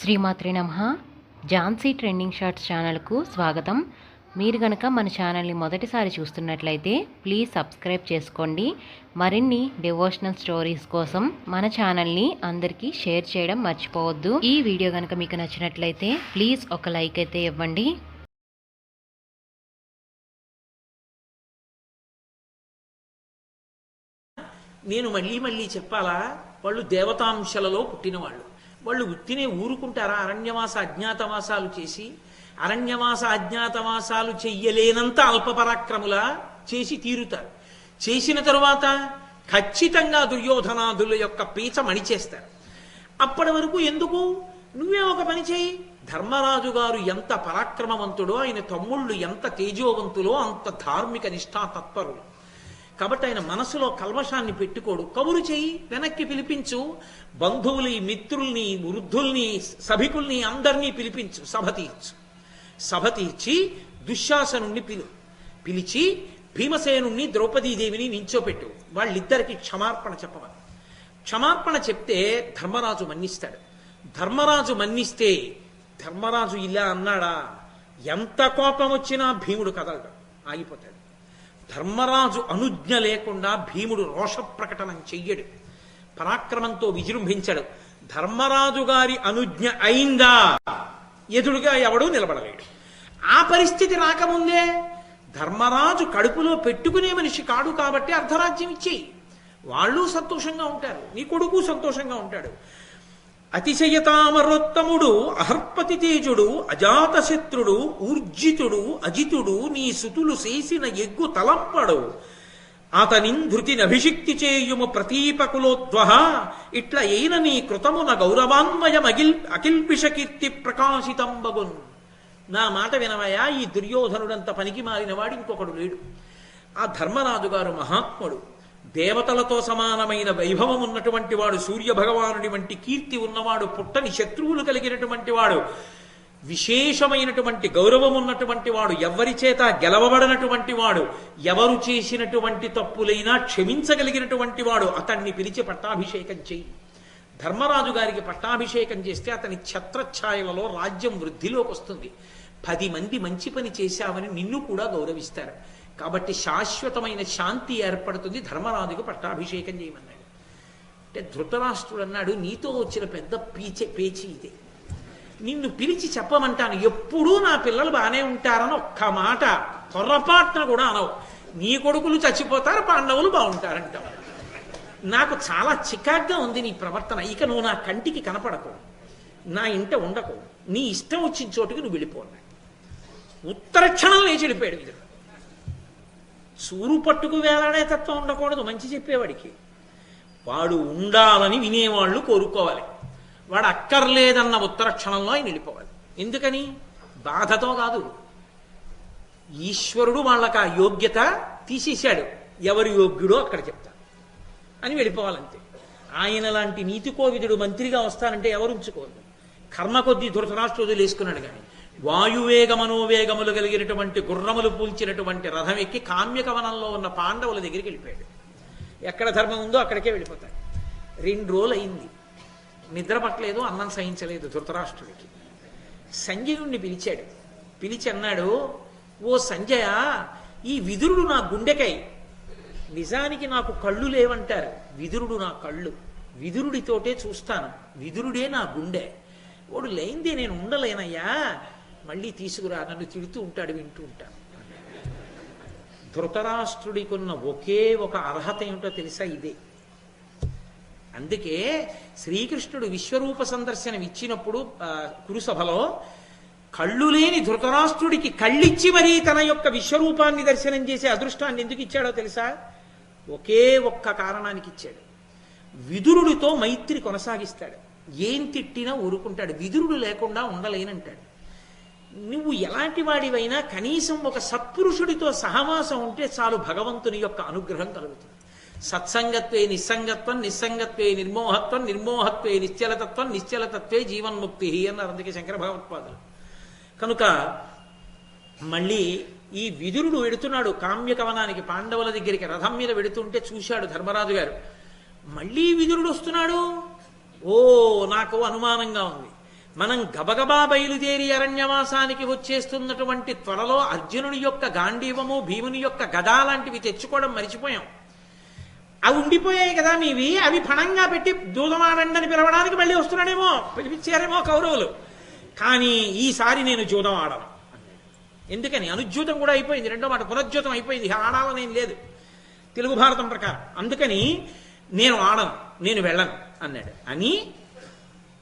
శ్రీమాత్రి నమ. Jhansi trending shorts ఛానల్కు స్వాగతం. మీరు గనక మన ఛానల్ని మొదటిసారి చూస్తున్నట్లయితే ప్లీజ్ సబ్స్క్రైబ్ చేసుకోండి. మరిన్ని డివోషనల్ స్టోరీస్ కోసం మన ఛానల్ని అందరికీ షేర్ చేయడం మర్చిపోవద్దు. ఈ వీడియో కనుక మీకు నచ్చినట్లయితే ప్లీజ్ ఒక లైక్ అయితే ఇవ్వండి. నేను మళ్ళీ మళ్ళీ చెప్పాలా? వాళ్ళు దేవతాంశలలో పుట్టినవాళ్ళు. వాళ్ళు ఉత్తినే ఊరుకుంటారా? అరణ్యవాస అజ్ఞాతవాసాలు చేసి అరణ్యవాస అజ్ఞాతవాసాలు చెయ్యలేనంత అల్పపరాక్రముల చేసి తీరుతారు. చేసిన తరువాత ఖచ్చితంగా దుర్యోధనాదుల యొక్క పీచ మణిచేస్తారు. అప్పటి వరకు ఎందుకు? నువ్వే ఒక పని చేయి. ధర్మరాజు గారు ఎంత పరాక్రమవంతుడో ఆయన తమ్ముళ్ళు ఎంత తేజోవంతులో అంత ధార్మిక నిష్ఠా తత్పరులు కాబట్టి ఆయన మనసులో కల్మషాన్ని పెట్టుకోడు. కబురు చెయ్యి వెనక్కి పిలిపించు. బంధువుల్ని మిత్రుల్ని వృద్ధుల్ని సభికుల్ని అందరినీ పిలిపించు. సభ తీర్చు. సభ తీర్చి దుశ్శాసనుణ్ణి పిలు పిలిచి భీమసేనుణ్ణి ద్రౌపదీదేవిని నించోపెట్టు. వాళ్ళిద్దరికి క్షమార్పణ చెప్పవాలి క్షమార్పణ చెప్తే ధర్మరాజు మన్నిస్తాడు. ధర్మరాజు మన్నిస్తే ధర్మరాజు ఇలా అన్నాడా? ఎంత కోపం వచ్చినా భీముడు కదలడు. ఆగిపోతాడు. ధర్మరాజు అనుజ్ఞ లేకుండా భీముడు రోష ప్రకటనం చెయ్యడు. పరాక్రమంతో విజృంభించడు. ధర్మరాజు గారి అనుజ్ఞ అయిందా? ఎదురుగా ఎవడూ నిలబడలేడు. ఆ పరిస్థితి రాకముందే ధర్మరాజు కడుపులో పెట్టుకునే మనిషి కాడు కాబట్టి అర్ధరాజ్యం ఇచ్చేయి. వాళ్ళు సంతోషంగా ఉంటారు. నీ కొడుకు సంతోషంగా ఉంటాడు. అతిశయతామరోత్తముడు అహర్పతి తేజుడు అజాతశత్రుడు ఊర్జితుడు అజితుడు నీ సుతులు చేసిన ఎగ్గు తలంపడు. అతనింధృతిని అభిషిక్తి చేయుము ప్రతీపకులోద్వహ ఇట్ల అయిన నీ కృతమున గౌరవాన్వయం అగిల్ అకిల్పిష ప్రకాశితంబగున్. నా మాట వినవయా ఈ దుర్యోధనుడంత పనికి మారిన వాడు ఇంకొకడు లేడు. ఆ ధర్మరాజు గారు మహాత్ముడు. దేవతలతో సమానమైన వైభవం ఉన్నటువంటి వాడు సూర్య భగవానుడి వంటి కీర్తి ఉన్నవాడు పుట్టని శత్రువులు కలిగినటువంటి వాడు విశేషమైనటువంటి గౌరవం ఉన్నటువంటి వాడు ఎవరి చేత గెలవబడినటువంటి వాడు ఎవరు చేసినటువంటి తప్పులైనా క్షమించగలిగినటువంటి వాడు అతన్ని పిలిచి పట్టాభిషేకం చేయి ధర్మరాజు గారికి పట్టాభిషేకం చేస్తే అతని ఛత్రఛాయలలో రాజ్యం వృద్ధిలోకి వస్తుంది పది మంది మంచి పని చేశామని నిన్ను కూడా గౌరవిస్తారు. కాబట్టి శాశ్వతమైన శాంతి ఏర్పడుతుంది. ధర్మరాజుకు పట్టాభిషేకం చేయమన్నాడు. అంటే ధృతరాష్ట్రుడు అన్నాడు నీతో వచ్చిన పెద్ద పీచే పేచి ఇదే. నిన్ను పిలిచి చెప్పమంటాను. ఎప్పుడూ నా పిల్లలు బాగానే ఉంటారని ఒక్క మాట. పొరపాటున కూడా అనవు. నీ కొడుకులు చచ్చిపోతారు పాండవులు బాగుంటారంటావు. నాకు చాలా చికాగ్గా ఉంది నీ ప్రవర్తన. ఇక నువ్వు నా కంటికి కనపడకు. నా ఇంట ఉండకు. నీ ఇష్టం వచ్చిన చోటుకి నువ్వు వెళ్ళిపోన్నా ఉత్తర క్షణం లేచి వెళ్ళిపోయాడు ఇది సూరు పట్టుకు వేలాడే తత్వం ఉండకూడదు మంచి చెప్పేవాడికి. వాడు ఉండాలని వినేవాళ్ళు కోరుకోవాలి. వాడు అక్కర్లేదన్న ఉత్తర క్షణంలో ఆయన వెళ్ళిపోవాలి. ఎందుకని? బాధతో కాదు. ఈశ్వరుడు వాళ్ళకి ఆ యోగ్యత తీసేశాడు. ఎవరు యోగ్యుడో అక్కడ చెప్తా అని వెళ్ళిపోవాలంతే. ఆయన లాంటి నీతి కోవిదుడు మంత్రిగా వస్తానంటే ఎవరు ఉంచుకోవద్దు కర్మ కొద్దీ ధృతరాష్ట్రుడు వేసుకున్నాడు కానీ. వాయువేగ మనోవేగములు కలిగినటువంటి గుర్రములు పూల్చినటువంటి రథం ఎక్కి కామ్యకవనంలో ఉన్న పాండవుల దగ్గరికి వెళ్ళిపోయాడు. ఎక్కడ ధర్మం ఉందో అక్కడికే వెళ్ళిపోతాడు. రెండు రోజులు అయింది నిద్ర పట్టలేదు అన్నం సహించలేదు ధృతరాష్ట్రుడికి. సంజయుణ్ణి పిలిచాడు. పిలిచి అన్నాడు ఓ సంజయ ఈ విదురుడు నా గుండెకై. నిజానికి నాకు కళ్ళు లేవంటారు. విదురుడు నా కళ్ళు. విదురుడితోటే చూస్తాను. విదురుడే నా గుండె. వాడు లేనిదే నేను ఉండలేనయ్యా. మళ్ళీ తీసుకురా నన్ను తిడుతూ ఉంటాడు వింటూ ఉంటాను ధృతరాష్ట్రుడికి ఉన్న ఒకే ఒక అర్హత ఏమిటో తెలుసా ఇదే. అందుకే శ్రీకృష్ణుడు విశ్వరూప సందర్శనం ఇచ్చినప్పుడు కురుసభలో కళ్ళు లేని ధృతరాష్ట్రుడికి కళ్ళిచ్చి మరీ తన యొక్క విశ్వరూపాన్ని దర్శనం చేసే అదృష్టాన్ని ఎందుకు ఇచ్చాడో తెలుసా? ఒకే ఒక్క కారణానికి ఇచ్చాడు. విదురుడితో మైత్రి కొనసాగిస్తాడు. ఏం తిట్టినా ఊరుకుంటాడు. విదురుడు లేకుండా ఉండలేనంటాడు. నువ్వు ఎలాంటి వాడివైనా కనీసం ఒక సత్పురుషుడితో సహవాసం ఉంటే చాలు భగవంతుని యొక్క అనుగ్రహం కలుగుతుంది. సత్సంగత్వే నిస్సంగత్వం నిస్సంగత్వే నిర్మోహత్వం నిర్మోహత్వే నిశ్చలతత్వం నిశ్చలతత్వే జీవన్ముక్తి అన్నారు అందుకే శంకర భగవత్పాదులు కనుక మళ్ళీ ఈ విదురుడు వెడుతున్నాడు కామ్యకవనానికి పాండవుల దగ్గరికి రథం మీద వెడుతుంటే చూశాడు ధర్మరాజు గారు. మళ్ళీ విదురుడు వస్తున్నాడు? ఓ నాకు అనుమానంగా ఉంది. మనం గబగబా బయలుదేరి అరణ్యవాసానికి వచ్చేస్తున్నటువంటి త్వరలో అర్జునుడి యొక్క గాంధీవము భీముని యొక్క గదా లాంటివి తెచ్చుకోవడం మరిచిపోయాం. అవి ఉండిపోయాయి కదా మీవి. అవి పణంగా పెట్టి జూదమాడండి పిలవడానికి మళ్ళీ వస్తున్నాడేమో పిలిపించారేమో కౌరవులు. కానీ ఈసారి నేను జూదం ఆడను. ఎందుకని? అనుజ్యూతం కూడా అయిపోయింది. రెండో మాట పునర్జ్యూతం అయిపోయింది. ఆడాలనేం ఆడాలని లేదు. తెలుగు భారతం ప్రకారం. అందుకని నేను ఆడను. నేను వెళ్ళను అన్నాడు. అని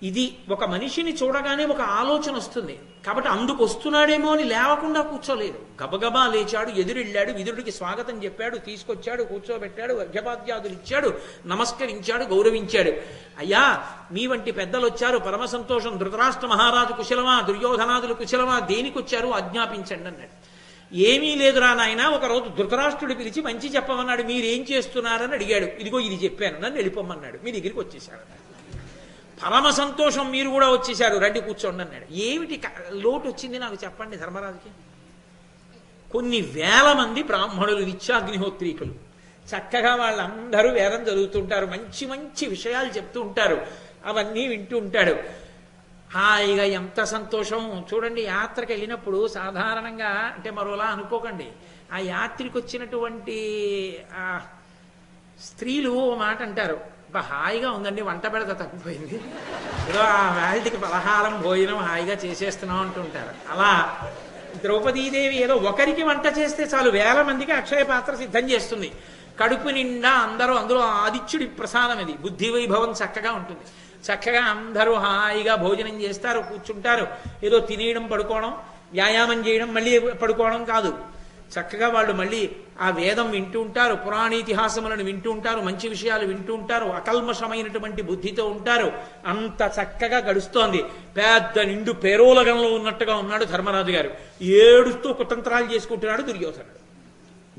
ఇది ఒక మనిషిని చూడగానే ఒక ఆలోచన వస్తుంది. కాబట్టి అందుకు వస్తున్నాడేమో అని లేవకుండా కూర్చోలేదు. గబగబా లేచాడు ఎదురెళ్ళాడు విదురుడికి స్వాగతం చెప్పాడు తీసుకొచ్చాడు కూర్చోబెట్టాడు అర్ఘ్యపాద్యాదులు ఇచ్చాడు నమస్కరించాడు గౌరవించాడు. అయ్యా మీ వంటి పెద్దలు వచ్చారు పరమ సంతోషం ధృతరాష్ట్ర మహారాజు కుశలమా దుర్యోధనాదులు కుశలమా దేనికి వచ్చారు ఆజ్ఞాపించండి అన్నాడు. ఏమీ లేదురా నాయన ఒక రోజు ధృతరాష్ట్రుడు పిలిచి మంచి చెప్పమన్నాడు మీరేం చేస్తున్నారని అడిగాడు. ఇదిగో ఇది చెప్పాను నన్ను వెళ్ళిపోమన్నాడు మీ దగ్గరికి వచ్చేసాడు పరమ సంతోషం మీరు కూడా వచ్చేసారు. రండి కూర్చోండి అన్నాడు. ఏమిటి లోటు వచ్చింది నాకు చెప్పండి ధర్మరాజుకి? కొన్ని వేల మంది బ్రాహ్మణులు నిత్యాగ్నిహోత్రీకులు చక్కగా వాళ్ళందరూ వేదం చదువుతుంటారు. మంచి మంచి విషయాలు చెప్తూ ఉంటారు. అవన్నీ వింటూ ఉంటాడు. హాయిగా ఎంత సంతోషం. చూడండి యాత్రకు వెళ్ళినప్పుడు సాధారణంగా అంటే మరోలా అనుకోకండి. ఆ యాత్రికి వచ్చినటువంటి స్త్రీలు ఓ మాట అంటారు. "అబ్బా, హాయిగా ఉందండి వంట పెడత తప్పిపోయింది ఏదో ఆ వేళటికి పలహారం భోజనం హాయిగా చేసేస్తున్నాం అంటుంటారు. అలా ద్రౌపదీదేవి ఏదో ఒకరికి వంట చేస్తే చాలు వేల మందికి అక్షయ పాత్ర సిద్ధం చేస్తుంది. కడుపు నిండా అందరూ అందులో ఆదిత్యుడి ప్రసాదం ఇది బుద్ధి వైభవం చక్కగా ఉంటుంది. చక్కగా అందరూ హాయిగా భోజనం చేస్తారు కూర్చుంటారు. ఏదో తినేయడం పడుకోవడం వ్యాయామం చేయడం మళ్ళీ పడుకోవడం కాదు. చక్కగా వాళ్ళు మళ్ళీ ఆ వేదం వింటూ ఉంటారు పురాణీతిహాసములను వింటూ ఉంటారు మంచి విషయాలు వింటూ ఉంటారు అకల్మషమైనటువంటి బుద్ధితో ఉంటారు. అంత చక్కగా గడుస్తోంది. పెద్ద నిండు పేరోలగంలో ఉన్నట్టుగా ఉన్నాడు ధర్మరాజు గారు. ఏడుస్తూ కుతంత్రాలు చేసుకుంటున్నాడు దుర్యోధనుడు.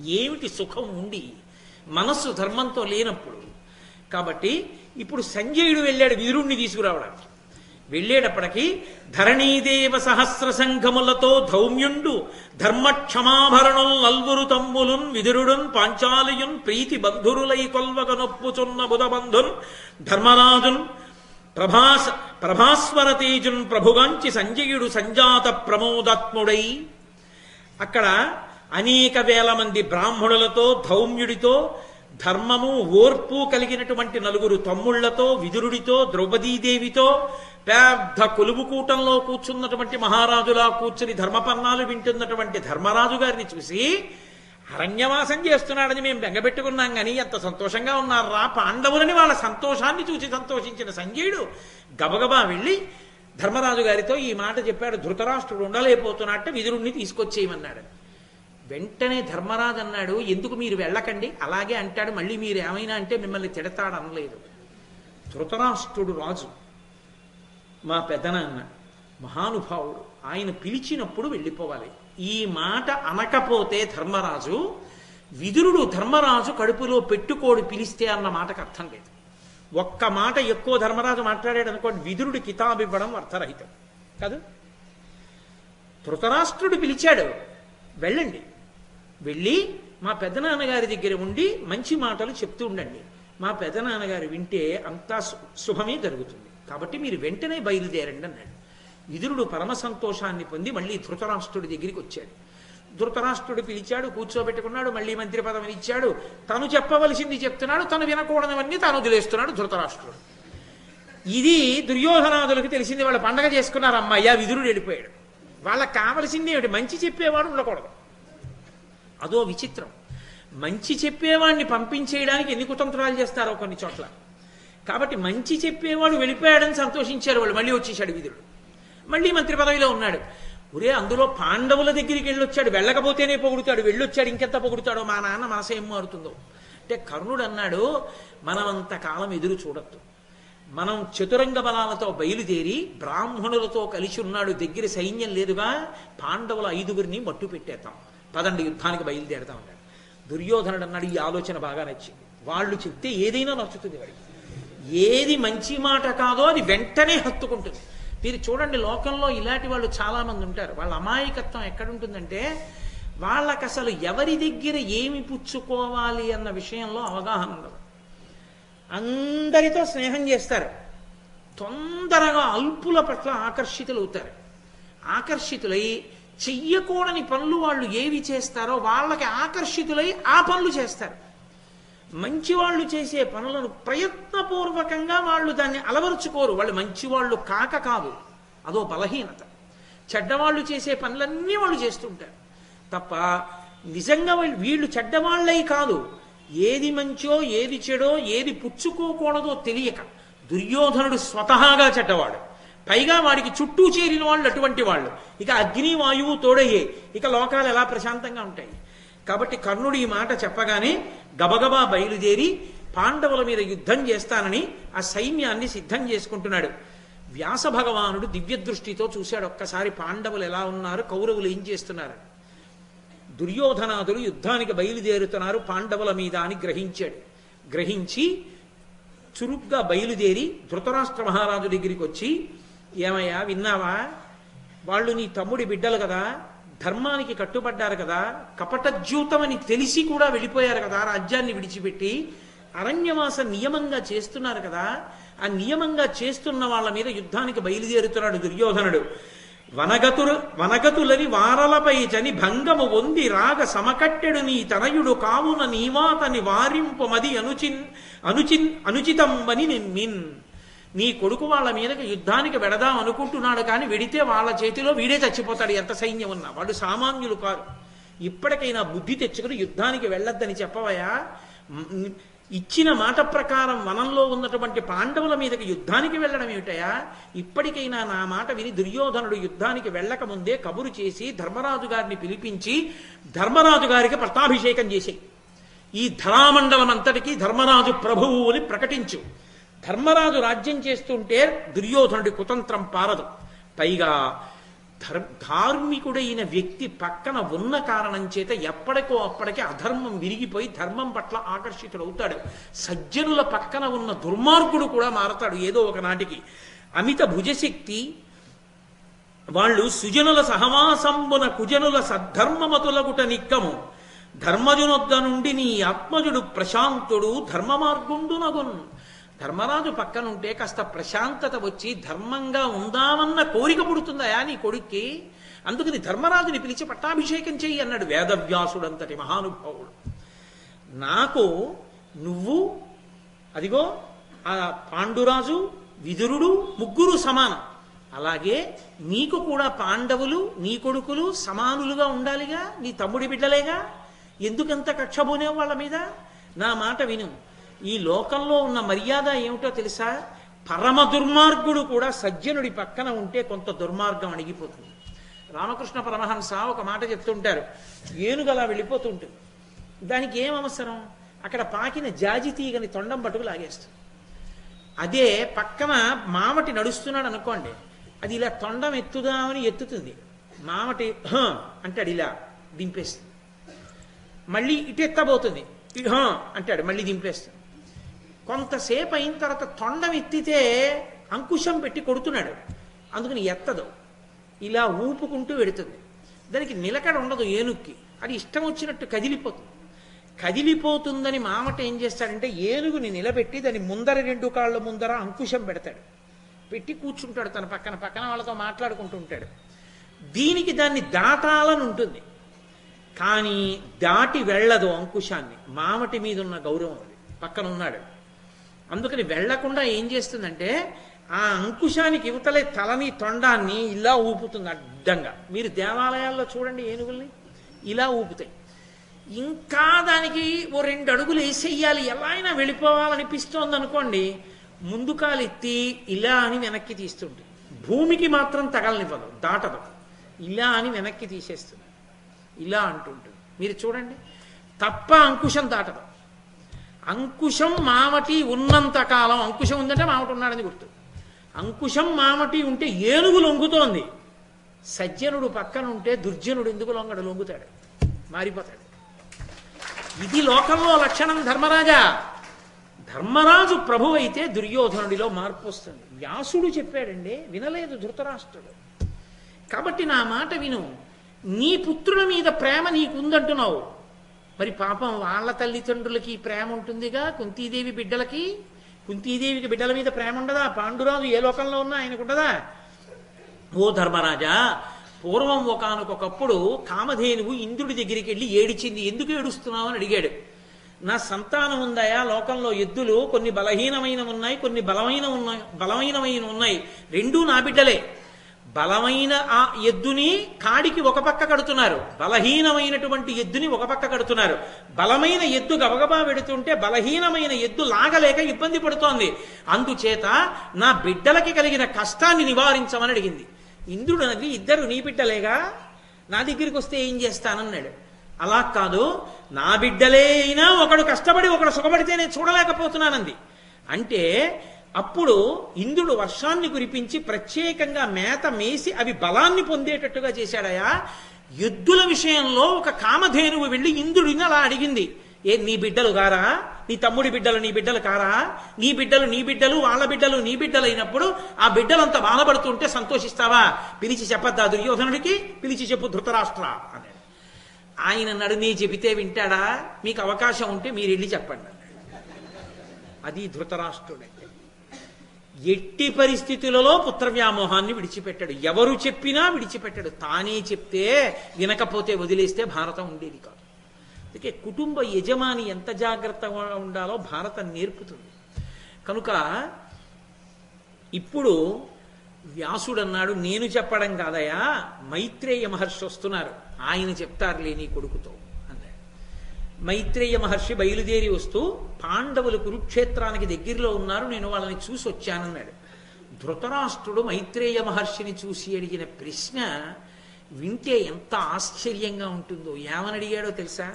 ఏమిటి సుఖం ఉండి మనస్సు ధర్మంతో లేనప్పుడు? కాబట్టి ఇప్పుడు సంజయుడు వెళ్ళాడు విదురుణ్ణి తీసుకురావడానికి. వెళ్ళేటప్పటికీ ధరణీదేవ సహస్ర సంఘములతో ధౌమ్యుండు ధర్మక్షమాభరణుల్ నల్వురు తమ్ములున్ విదురుడున్ పాంచాలియున్ ప్రీతి బంధురులై కొల్వగ నొప్పుచున్న బుధబంధున్ ధర్మరాజున్ ప్రభాస్ ప్రభాస్వర తేజున్ ప్రభుగాంచి సంజయుడు సంజాత ప్రమోదాత్ముడై. అక్కడ అనేక వేల మంది బ్రాహ్మణులతో ధౌమ్యుడితో ధర్మము ఓర్పు కలిగినటువంటి నలుగురు తమ్ముళ్ళతో విదురుడితో ద్రౌపదీదేవితో పెద్ద కొలువు కూటంలో కూర్చున్నటువంటి మహారాజులా కూర్చుని ధర్మపర్ణాలు వింటున్నటువంటి ధర్మరాజు గారిని చూసి అరణ్యవాసం చేస్తున్నాడని మేము బెంగపెట్టుకున్నాం కానీ ఎంత సంతోషంగా ఉన్నారా? పాండవులని వాళ్ళ సంతోషాన్ని చూసి సంతోషించిన సంజయుడు గబగబా వెళ్ళి ధర్మరాజు గారితో ఈ మాట చెప్పాడు ధృతరాష్ట్రుడు ఉండలేకపోతున్నట్ట విదురుణ్ణి తీసుకొచ్చేయమన్నాడు. వెంటనే ధర్మరాజు అన్నాడు ఎందుకు మీరు వెళ్ళకండి? అలాగే అంటాడు మళ్ళీ మీరు ఏమైనా అంటే మిమ్మల్ని తిడతాడనలేదు. ధృతరాష్ట్రుడు రాజు మా పెదనాన్న మహానుభావుడు ఆయన పిలిచినప్పుడు వెళ్ళిపోవాలి. ఈ మాట అనకపోతే ధర్మరాజు విదురుడు ధర్మరాజు కడుపులో పెట్టుకోడు పిలిస్తే అన్న మాటకు అర్థం లేదు. ఒక్క మాట ఎక్కువ ధర్మరాజు మాట్లాడాడు అనుకోండి విదురుడు కితాబు ఇవ్వడం అర్థరహితం. కాదు? ధృతరాష్ట్రుడు పిలిచాడు వెళ్ళండి. వెళ్ళి మా పెద్దనాన్నగారి దగ్గర ఉండి మంచి మాటలు చెప్తూ ఉండండి. మా పెద్దనాన్నగారు వింటే అంతా శుభమే జరుగుతుంది. కాబట్టి మీరు వెంటనే బయలుదేరండి అన్నాడు. విదురుడు పరమ సంతోషాన్ని పొంది మళ్ళీ ధృతరాష్ట్రుడి దగ్గరికి వచ్చాడు. ధృతరాష్ట్రుడు పిలిచాడు కూర్చోబెట్టుకున్నాడు మళ్ళీ మంత్రి పదవిని ఇచ్చాడు. తను చెప్పవలసింది చెప్తున్నాడు తను వినకూడనివన్నీ తాను వదిలేస్తున్నాడు ధృతరాష్ట్రుడు. ఇది దుర్యోధనాదులకు తెలిసింది వాళ్ళు పండగ చేసుకున్నారు అమ్మయ్య విదురుడు వెళ్ళిపోయాడు. వాళ్ళకి కావలసింది ఏమిటి? మంచి చెప్పేవాడు ఉండకూడదు. అదో విచిత్రం. మంచి చెప్పేవాడిని పంపించేయడానికి ఎన్ని కుతంత్రాలు చేస్తారో కొన్ని చోట్ల. కాబట్టి మంచి చెప్పేవాడు వెళ్ళిపోయాడని సంతోషించారు వాళ్ళు. మళ్ళీ వచ్చేసాడు విధుడు మళ్ళీ మంత్రి పదవిలో ఉన్నాడు. ఒరే అందులో పాండవుల దగ్గరికి వెళ్ళొచ్చాడు. వెళ్ళకపోతేనే పొగుడుతాడు. వెళ్ళొచ్చాడు ఇంకెంత పొగుడుతాడో మా నాన్న మనసు ఏం మారుతుందో. అంటే కర్ణుడు అన్నాడు మనమంతకాలం ఎదురు చూడొద్దు. మనం చతురంగ బలాలతో బయలుదేరి బ్రాహ్మణులతో కలిసి ఉన్నాడు. దగ్గర సైన్యం లేదుగా పాండవుల ఐదుగురిని మట్టు పెట్టేద్దాం. పదండి యుద్ధానికి బయలుదేరుతాం అన్నాడు. దుర్యోధనుడు అన్నాడు ఈ ఆలోచన బాగా నచ్చింది. వాళ్ళు చెప్తే ఏదైనా నచ్చుతుంది వాడికి. ఏది మంచి మాట కాదో అది వెంటనే హత్తుకుంటుంది. మీరు చూడండి లోకంలో ఇలాంటి వాళ్ళు చాలా మంది ఉంటారు. వాళ్ళ అమాయకత్వం ఎక్కడుంటుందంటే వాళ్ళకి అసలు ఎవరి దగ్గర ఏమి పుచ్చుకోవాలి అన్న విషయంలో అవగాహన ఉండదు. అందరితో స్నేహం చేస్తారు. తొందరగా అల్పుల పట్ల ఆకర్షితులవుతారు. ఆకర్షితులై చెయ్యకూడని పనులు వాళ్ళు ఏవి చేస్తారో వాళ్ళకి ఆకర్షితులై ఆ పనులు చేస్తారు. మంచి వాళ్ళు చేసే పనులను ప్రయత్నపూర్వకంగా వాళ్ళు దాన్ని అలవరుచుకోరు. వాళ్ళు మంచి వాళ్ళు కాక కాదు. అదో బలహీనత. చెడ్డవాళ్ళు చేసే పనులన్నీ వాళ్ళు చేస్తుంటారు. తప్ప నిజంగా వాళ్ళు వీళ్ళు చెడ్డవాళ్ళై కాదు. ఏది మంచో ఏది చెడో ఏది పుచ్చుకోకూడదో తెలియక దుర్యోధనుడు స్వతహాగా చెడ్డవాడు. పైగా వాడికి చుట్టూ చేరిన వాళ్ళు అటువంటి వాళ్ళు. ఇక అగ్ని వాయువు తోడయ్యే. ఇక లోకాలు ఎలా ప్రశాంతంగా ఉంటాయి? కాబట్టి కర్ణుడు ఈ మాట చెప్పగానే గబగబా బయలుదేరి పాండవుల మీద యుద్ధం చేస్తానని ఆ సైన్యాన్ని సిద్ధం చేసుకుంటున్నాడు. వ్యాస భగవానుడు దివ్య దృష్టితో చూశాడు. ఒక్కసారి పాండవులు ఎలా ఉన్నారు? కౌరవులు ఏం చేస్తున్నారు? దుర్యోధనాదులు యుద్ధానికి బయలుదేరుతున్నారు. పాండవుల మీద అని గ్రహించాడు. గ్రహించి చురుగ్గా బయలుదేరి ధృతరాష్ట్ర మహారాజు దగ్గరికి వచ్చి ఏమయ్యా విన్నావా? వాళ్ళు నీ తమ్ముడి బిడ్డలు కదా. ధర్మానికి కట్టుబడ్డారు కదా కపటజ్యూతమని తెలిసి కూడా వెళ్ళిపోయారు కదా రాజ్యాన్ని విడిచిపెట్టి అరణ్యవాస నియమంగా చేస్తున్నారు కదా ఆ నియమంగా చేస్తున్న వాళ్ళ మీద యుద్ధానికి బయలుదేరుతున్నాడు దుర్యోధనుడు. వనగతులు వనగతులని వారలపై చని భంగము వొంది రాగ సమకట్టెడు నీ తనయుడు కావున నీవాతని వారింపమది అనుచిన్ అనుచిన్ అనుచితంబని నిన్నిన్. నీ కొడుకు వాళ్ళ మీదకి యుద్ధానికి వెడదాం అనుకుంటున్నాడు కానీ వెడితే వాళ్ళ చేతిలో వీడే చచ్చిపోతాడు. ఎంత సైన్యం ఉన్నా. వాడు సామాన్యులు కాదు ఇప్పటికైనా బుద్ధి తెచ్చుకుని యుద్ధానికి వెళ్ళొద్దని చెప్పవయా? ఇచ్చిన మాట ప్రకారం వనంలో ఉన్నటువంటి పాండవుల మీదకి యుద్ధానికి వెళ్ళడం ఏమిటయా? ఇప్పటికైనా నా మాట విని దుర్యోధనుడు యుద్ధానికి వెళ్ళకముందే కబురు చేసి ధర్మరాజు గారిని పిలిపించి ధర్మరాజు గారికి పట్టాభిషేకం చేసి ఈ ధరామండలం అంతటికీ ధర్మరాజు ప్రభువు అని ప్రకటించు. ధర్మరాజు రాజ్యం చేస్తుంటే దుర్యోధనుడి కుతంత్రం పారదు. పైగా ధర్ ధార్మికుడైన వ్యక్తి పక్కన ఉన్న కారణం చేత ఎప్పటికో అప్పటికే అధర్మం విరిగిపోయి ధర్మం పట్ల ఆకర్షితుడవుతాడు. సజ్జనుల పక్కన ఉన్న దుర్మార్గుడు కూడా మారతాడు ఏదో ఒక నాటికి. అమిత భుజశక్తి వాళ్ళు సుజనుల సహవాసంబున కుజనుల సద్ధర్మమతులగుట నిక్కము. ధర్మజునొద్ద నుండి నీ ఆత్మజుడు ప్రశాంతుడు ధర్మ మార్గుండునగున్ ధర్మరాజు పక్కనుంటే కాస్త ప్రశాంతత వచ్చి ధర్మంగా ఉందామన్న కోరిక పుడుతుందయా నీ కొడుక్కి? అందుకని ధర్మరాజుని పిలిచి పట్టాభిషేకం చెయ్యి అన్నాడు వేదవ్యాసుడంతటి మహానుభావుడు. నాకు నువ్వు అదిగో ఆ పాండురాజు విదురుడు ముగ్గురు సమానం. అలాగే నీకు కూడా పాండవులు నీ కొడుకులు సమానులుగా ఉండాలిగా నీ తమ్ముడి బిడ్డలేగా? ఎందుకంత కక్షబోనే వాళ్ళ మీద? నా మాట విను. ఈ లోకంలో ఉన్న మర్యాద ఏమిటో తెలుసా? పరమ దుర్మార్గుడు కూడా సజ్జనుడి పక్కన ఉంటే కొంత దుర్మార్గం అణిగిపోతుంది. రామకృష్ణ పరమహంస ఒక మాట చెప్తుంటారు. ఏనుగలా వెళ్ళిపోతుంటుంది దానికి ఏం అవసరం? అక్కడ పాకిన జాజి తీగని తొండం పట్టుకు లాగేస్తుంది. అదే పక్కన మామటి నడుస్తున్నాడు అనుకోండి అది ఇలా తొండం ఎత్తుదామని ఎత్తుతుంది. మామటి "హ" అంటాడు ఇలా దింపేస్తుంది. మళ్ళీ ఇటు ఎత్తబోతుంది. అంటాడు మళ్ళీ దింపేస్తుంది. కొంతసేపు అయిన తర్వాత తొండం ఎత్తితే అంకుశం పెట్టి కొడుతున్నాడు. అందుకని ఎత్తదు. ఇలా ఊపుకుంటూ వెడుతుంది. దానికి నిలకడ ఉండదు ఏనుక్కి. అది ఇష్టం వచ్చినట్టు కదిలిపోతుంది. కదిలిపోతుందని మామట ఏం చేస్తాడంటే ఏనుగుని నిలబెట్టి దాని ముందర రెండు కాళ్ళ ముందర అంకుశం పెడతాడు. పెట్టి కూర్చుంటాడు తన పక్కన పక్కన వాళ్ళతో మాట్లాడుకుంటూ ఉంటాడు. దీనికి దాన్ని దాటాలని ఉంటుంది. కానీ దాటి వెళ్ళదు అంకుశాన్ని. మామటి మీద ఉన్న గౌరవం అది. పక్కన ఉన్నాడు అందుకని వెళ్ళకుండా ఏం చేస్తుందంటే ఆ అంకుశానికి ఇవతలే తలని తొండాన్ని ఇలా ఊపుతుంది అడ్డంగా. మీరు దేవాలయాల్లో చూడండి ఏనుగుల్ని. ఇలా ఊపుతాయి. ఇంకా దానికి ఓ రెండు అడుగులు వేసేయాలి. ఎలా అయినా వెళ్ళిపోవాలనిపిస్తోంది అనుకోండి ముందు కాలెత్తి ఇలా అని వెనక్కి తీస్తుంటుంది. భూమికి మాత్రం తగలనివ్వదు దాటదు. ఇలా అని వెనక్కి తీసేస్తుంది. ఇలా అంటుంటుంది. మీరు చూడండి. తప్ప అంకుశం దాటదు. అంకుశం మామటి ఉన్నంత కాలం అంకుశం ఉందంటే మామటి ఉన్నాడని గుర్తు. అంకుశం మామటి ఉంటే ఏనుగు లొంగుతోంది. సజ్జనుడు పక్కన ఉంటే దుర్జనుడు ఎందుకు లొంగడు? లొంగుతాడు. మారిపోతాడు. ఇది లోకంలో లక్షణం ధర్మరాజా. ధర్మరాజు ప్రభు అయితే దుర్యోధనుడిలో మార్పు వస్తుంది. వ్యాసుడు చెప్పాడండి వినలేదు ధృతరాష్ట్రుడు. కాబట్టి నా మాట విను. నీ పుత్రుల మీద ప్రేమ నీకుందంటున్నావు. మరి పాపం వాళ్ళ తల్లిదండ్రులకి ప్రేమ ఉంటుందిగా? కుంతీదేవి బిడ్డలకి? కుంతీదేవికి బిడ్డల మీద ప్రేమ ఉండదా? పాండురాజు ఏ లోకంలో ఉన్నా ఆయనకుండదా ఓ ధర్మరాజా పూర్వం ఒకనకొకప్పుడు కామధేనువు ఇంద్రుడి దగ్గరికి వెళ్ళి ఏడిచింది. ఎందుకు ఏడుస్తున్నావు అని అడిగాడు. నా సంతానం ఉందాయా? లోకంలో ఎద్దులు కొన్ని బలహీనమైన ఉన్నాయి కొన్ని బలమైన ఉన్నాయి బలహీనమైన ఉన్నాయి. రెండూ నా బిడ్డలే. బలమైన ఆ ఎద్దుని కాడికి ఒక పక్క కడుతున్నారు. బలహీనమైనటువంటి ఎద్దుని ఒక పక్క కడుతున్నారు. బలమైన ఎద్దు గబగబా పెడుతుంటే బలహీనమైన ఎద్దు లాగలేక ఇబ్బంది పడుతోంది. అందుచేత నా బిడ్డలకి కలిగిన కష్టాన్ని నివారించమని అడిగింది. ఇంద్రుడు నది ఇద్దరు నీ బిడ్డలేగా? నా దగ్గరికి వస్తే ఏం చేస్తానన్నాడు. అలా కాదు. నా బిడ్డలే అయినా ఒకడు కష్టపడి ఒకడు సుఖపడితే నేను చూడలేకపోతున్నానంది. అంటే అప్పుడు ఇంద్రుడు వర్షాన్ని కురిపించి ప్రత్యేకంగా మేత మేసి అవి బలాన్ని పొందేటట్టుగా చేశాడయా? ఎద్దుల విషయంలో ఒక కామధేనువు వెళ్ళి ఇంద్రుడిని అలా అడిగింది. ఏ నీ బిడ్డలు కారా? నీ తమ్ముడి బిడ్డలు నీ బిడ్డలు కారా? నీ బిడ్డలు నీ బిడ్డలు వాళ్ళ బిడ్డలు నీ బిడ్డలు అయినప్పుడు ఆ బిడ్డలంతా బాధపడుతుంటే సంతోషిస్తావా? పిలిచి చెప్పద్దా దుర్యోధనుడికి? పిలిచి చెప్పు ధృతరాష్ట్ర అన్నాడు. ఆయన నడు నీ చెబితే వింటాడా? మీకు అవకాశం ఉంటే మీరు వెళ్ళి చెప్పండి అది ధృతరాష్ట్రుడే. ఎట్టి పరిస్థితులలో పుత్ర వ్యామోహాన్ని విడిచిపెట్టాడు. ఎవరు చెప్పినా విడిచిపెట్టాడు. తానే చెప్తే వినకపోతే వదిలేస్తే భారతం ఉండేది కాదు. అందుకే కుటుంబ యజమాని ఎంత జాగ్రత్తగా ఉండాలో భారతం నేర్పుతుంది. కనుక ఇప్పుడు వ్యాసుడు అన్నాడు నేను చెప్పడం కాదయా మైత్రేయ మహర్షి వస్తున్నారు. ఆయన చెప్తారులే నీ కొడుకుతో. మైత్రేయ మహర్షి బయలుదేరి వస్తూ పాండవులు కురుక్షేత్రానికి దగ్గరలో ఉన్నారు నేను వాళ్ళని చూసి వచ్చానన్నాడు. ధృతరాష్ట్రుడు మైత్రేయ మహర్షిని చూసి అడిగిన ప్రశ్న వింటే ఎంత ఆశ్చర్యంగా ఉంటుందో ఏమని అడిగాడో తెలుసా?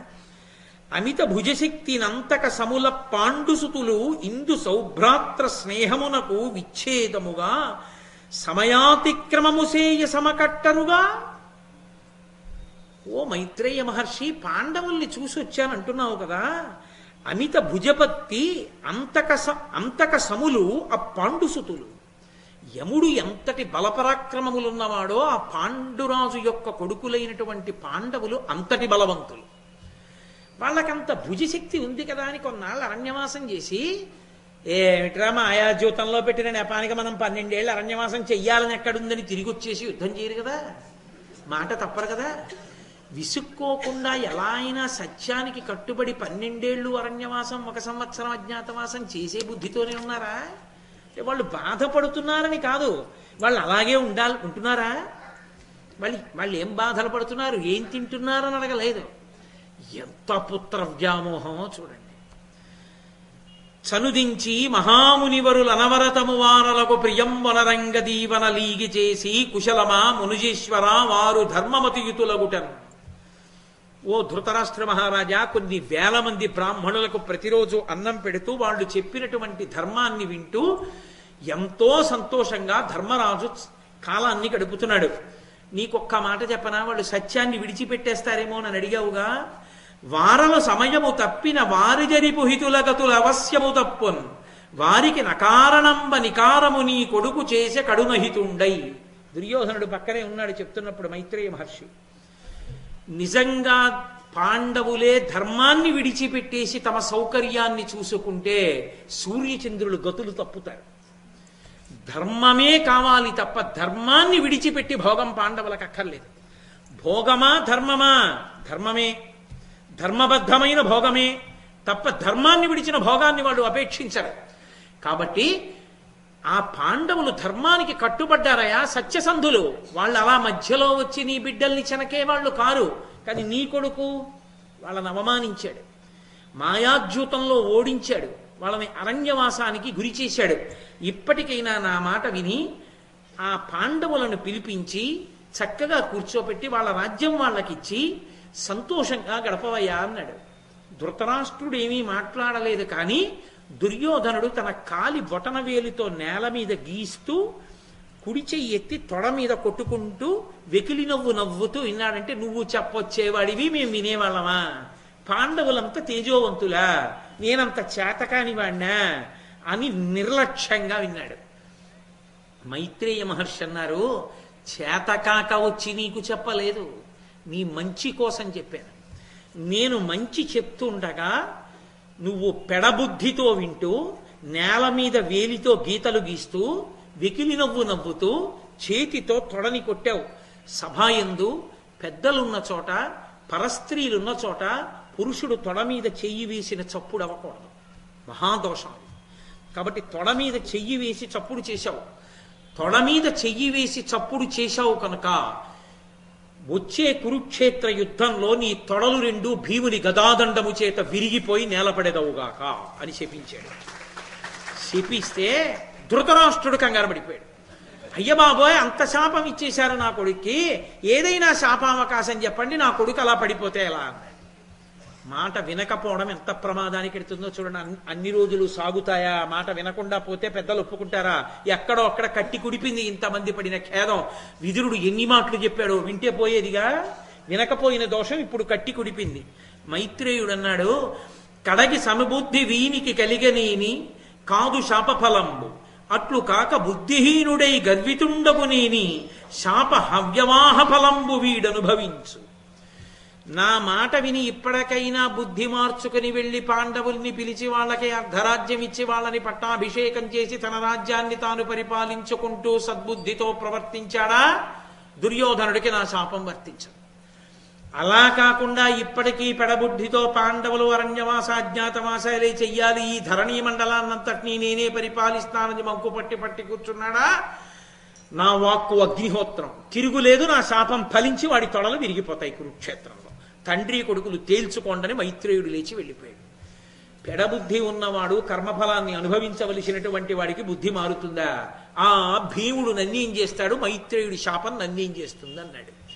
అమిత భుజశక్తినంతక సముల పాండుసుతులు ఇందు సౌభ్రాత్ర స్నేహమునకు విచ్ఛేదముగా సమయాతిక్రమము సేయ సమకట్టరుగా ఓ మైత్రేయ మహర్షి పాండవుల్ని చూసి వచ్చానంటున్నావు కదా. అమిత భుజపత్తి అంతక అంతక సములు ఆ పాండుసుతులు. యముడు ఎంతటి బలపరాక్రమములున్నవాడో ఆ పాండురాజు యొక్క కొడుకులైనటువంటి పాండవులు అంతటి బలవంతులు. వాళ్ళకంత భుజశక్తి ఉంది కదా అని కొన్నాళ్ళు అరణ్యవాసం చేసి ఏమిట్రా మాయా జీవితంలో పెట్టిన నెపానికి మనం పన్నెండేళ్ళు అరణ్యవాసం చెయ్యాలని ఎక్కడుందని తిరిగి వచ్చేసి యుద్ధం చేయరు కదా. మాట తప్పరు కదా. విసుక్కోకుండా ఎలా అయినా సత్యానికి కట్టుబడి పన్నెండేళ్ళు అరణ్యవాసం ఒక సంవత్సరం అజ్ఞాతవాసం చేసే బుద్ధితోనే ఉన్నారా? వాళ్ళు బాధపడుతున్నారని కాదు. వాళ్ళు అలాగే ఉండాలి ఉంటున్నారా? వాళ్ళు వాళ్ళు ఏం బాధలు పడుతున్నారు ఏం తింటున్నారని అడగలేదు. ఎంత పుత్ర వ్యామోహమో చూడండి. చనుదించి మహామునివరుల అనవరతము వారలకు ప్రియంవనరంగ దీవన లీగి చేసి కుశలమా మునుజేశ్వర వారు ధర్మమతియుతులగుటను. ఓ ధృతరాష్ట్ర మహారాజా కొన్ని వేల మంది బ్రాహ్మణులకు ప్రతిరోజు అన్నం పెడుతూ వాళ్ళు చెప్పినటువంటి ధర్మాన్ని వింటూ ఎంతో సంతోషంగా ధర్మరాజు కాలాన్ని గడుపుతున్నాడు. నీకొక్క మాట చెప్పనా? వాళ్ళు సత్యాన్ని విడిచిపెట్టేస్తారేమో అని అడిగావుగా వారల సమయము తప్పిన వారి జరిపు హితులగతుల అవశ్యము తప్పున్ వారికి నకారణంబ నికారము నీ కొడుకు చేసే కడునహితుండై. దుర్యోధనుడు పక్కనే ఉన్నాడు చెప్తున్నప్పుడు మైత్రేయ మహర్షి. నిజంగా పాండవులే ధర్మాన్ని విడిచిపెట్టేసి తమ సౌకర్యాన్ని చూసుకుంటే సూర్యచంద్రులు గతులు తప్పుతారు. ధర్మమే కావాలి తప్ప ధర్మాన్ని విడిచిపెట్టి భోగం పాండవులకు అక్కర్లేదు. భోగమా ధర్మమా? ధర్మమే. ధర్మబద్ధమైన భోగమే. తప్ప ధర్మాన్ని విడిచిన భోగాన్ని వాళ్ళు అపేక్షించరు. కాబట్టి ఆ పాండవులు ధర్మానికి కట్టుబడ్డారయా సత్యసంధులు. వాళ్ళు అలా మధ్యలో వచ్చి నీ బిడ్డల్ని చెనకే వాళ్ళు కారు. కానీ నీ కొడుకు వాళ్ళని అవమానించాడు. మాయాద్యూతంలో ఓడించాడు. వాళ్ళని అరణ్యవాసానికి గురి చేశాడు. ఇప్పటికైనా నా మాట విని ఆ పాండవులను పిలిపించి చక్కగా కూర్చోపెట్టి వాళ్ళ రాజ్యం వాళ్ళకిచ్చి సంతోషంగా గడపవయ్యా అన్నాడు. ధృతరాష్ట్రుడు ఏమీ మాట్లాడలేదు కానీ దుర్యోధనుడు తన కాలి బొటన వేలితో నేల మీద గీస్తూ కుడి చెయ్యి ఎత్తి తొడ మీద కొట్టుకుంటూ వెకిలి నవ్వు నవ్వుతూ విన్నాడంటే నువ్వు చెప్పొచ్చేవాడివి మేము వినేవాళ్ళమా? పాండవులంత తేజోవంతులా? నేనంత చేతకాని వాణ్ణా? అని నిర్లక్ష్యంగా విన్నాడు. మైత్రేయ మహర్షి అన్నారు చేతకాక వచ్చి నీకు చెప్పలేదు. నీ మంచి కోసం చెప్పాను. నేను మంచి చెప్తుండగా నువ్వు పెడబుద్ధితో వింటూ నేల మీద వేలితో గీతలు గీస్తూ వెకిలి నవ్వు నవ్వుతూ చేతితో తొడని కొట్టావు. సభాయందు పెద్దలున్న చోట పరస్త్రీలున్న చోట పురుషుడు తొడ మీద చెయ్యి వేసిన చప్పుడు అవ్వకూడదు. మహాదోషం అది. కాబట్టి తొడ మీద చెయ్యి వేసి చప్పుడు చేశావు. తొడ మీద చెయ్యి వేసి చప్పుడు చేశావు కనుక వచ్చే కురుక్షేత్ర యుద్ధంలో నీ తొడలు రెండు భీముని గదాదండము చేత విరిగిపోయి నేలపడేదవుగాక అని శపించాడు. శపిస్తే ధృతరాష్ట్రుడు కంగారు పడిపోయాడు. అయ్య బాబోయ్ అంత శాపం ఇచ్చేశారు నా కొడుక్కి. ఏదైనా శాపావకాశం చెప్పండి నా కొడుకు అలా పడిపోతే ఎలా? అన్నాడు మాట వినకపోవడం ఎంత ప్రమాదానికి ఎడుతుందో చూడండి. అన్ని రోజులు సాగుతాయా? మాట వినకుండా పోతే పెద్దలు ఒప్పుకుంటారా? ఎక్కడో అక్కడ కట్టి కుడిపింది ఇంతమంది పడిన ఖేదం. విదురుడు ఎన్ని మాటలు చెప్పాడో వింటే పోయేదిగా? వినకపోయిన దోషం ఇప్పుడు కట్టి కుడిపింది. మైత్రేయుడు అన్నాడు కడగి సమబుద్ధి వీనికి కలిగనేని కాదు శాపఫలంబు. అట్లు కాక బుద్ధిహీనుడై గర్వితుండగు నేని శాప హవ్యవాహ ఫలంబు వీడనుభవించు. నా మాట విని ఇప్పటికైనా బుద్ధి మార్చుకుని వెళ్ళి పాండవుల్ని పిలిచి వాళ్ళకి అర్ధరాజ్యం ఇచ్చి వాళ్ళని పట్టాభిషేకం చేసి తన రాజ్యాన్ని తాను పరిపాలించుకుంటూ సద్బుద్ధితో ప్రవర్తించాడా? దుర్యోధనుడికి నా శాపం వర్తించదు. అలా కాకుండా ఇప్పటికీ పెడబుద్ధితో పాండవులు అరణ్యవాస అజ్ఞాతవాసాలే చెయ్యాలి. ఈ ధరణీ మండలాన్నంతటినీ నేనే పరిపాలిస్తానని మంకు పట్టి పట్టి కూర్చున్నాడా? నా వాక్కు అగ్నిహోత్రం. తిరుగులేదు నా శాపం ఫలించి వాడి తొడలు విరిగిపోతాయి కురుక్షేత్రంలో. తండ్రి కొడుకులు తేల్చుకోండని మైత్రేయుడు లేచి వెళ్ళిపోయాడు. పెడబుద్ధి ఉన్నవాడు కర్మఫలాన్ని అనుభవించవలసినటువంటి వాడికి బుద్ధి మారుతుందా? ఆ భీముడు నన్నేం చేస్తాడు? మైత్రేయుడి శాపం నన్నేం చేస్తుంది అన్నాడు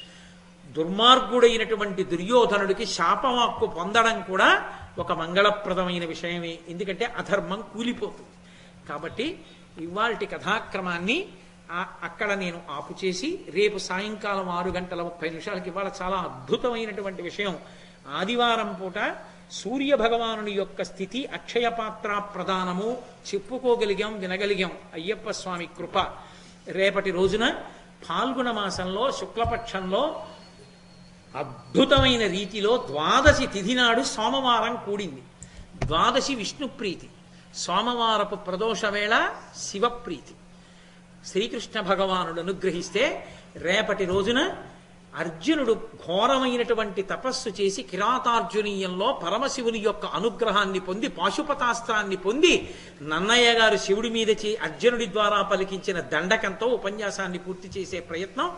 దుర్మార్గుడైనటువంటి దుర్యోధనుడికి శాపమాక్కు పొందడం కూడా ఒక మంగళప్రదమైన విషయమే. ఎందుకంటే అధర్మం కూలిపోతుంది. కాబట్టి ఇవాల్టి కథాక్రమాన్ని అక్కడ నేను ఆపు చేసి రేపు సాయంకాలం ఆరు గంటల ముప్పై నిమిషాలకి ఇవాళ చాలా అద్భుతమైనటువంటి విషయం. ఆదివారం పూట సూర్య భగవానుని యొక్క స్థితి అక్షయ పాత్ర ప్రదానము చెప్పుకోగలిగాం వినగలిగాం. అయ్యప్ప స్వామి కృప. రేపటి రోజున పాల్గొన మాసంలో శుక్లపక్షంలో అద్భుతమైన రీతిలో ద్వాదశి తిథి నాడు సోమవారం కూడింది. ద్వాదశి విష్ణుప్రీతి. సోమవారపు ప్రదోష వేళ శివప్రీతి. శ్రీకృష్ణ భగవానుడు అనుగ్రహిస్తే రేపటి రోజున అర్జునుడు ఘోరమైనటువంటి తపస్సు చేసి కిరాతార్జునీయంలో పరమశివుని యొక్క అనుగ్రహాన్ని పొంది పాశుపతాస్త్రాన్ని పొంది నన్నయ్య గారు శివుడి మీద చే అర్జునుడి ద్వారా పలికించిన దండకంతో ఉపన్యాసాన్ని పూర్తి చేసే ప్రయత్నం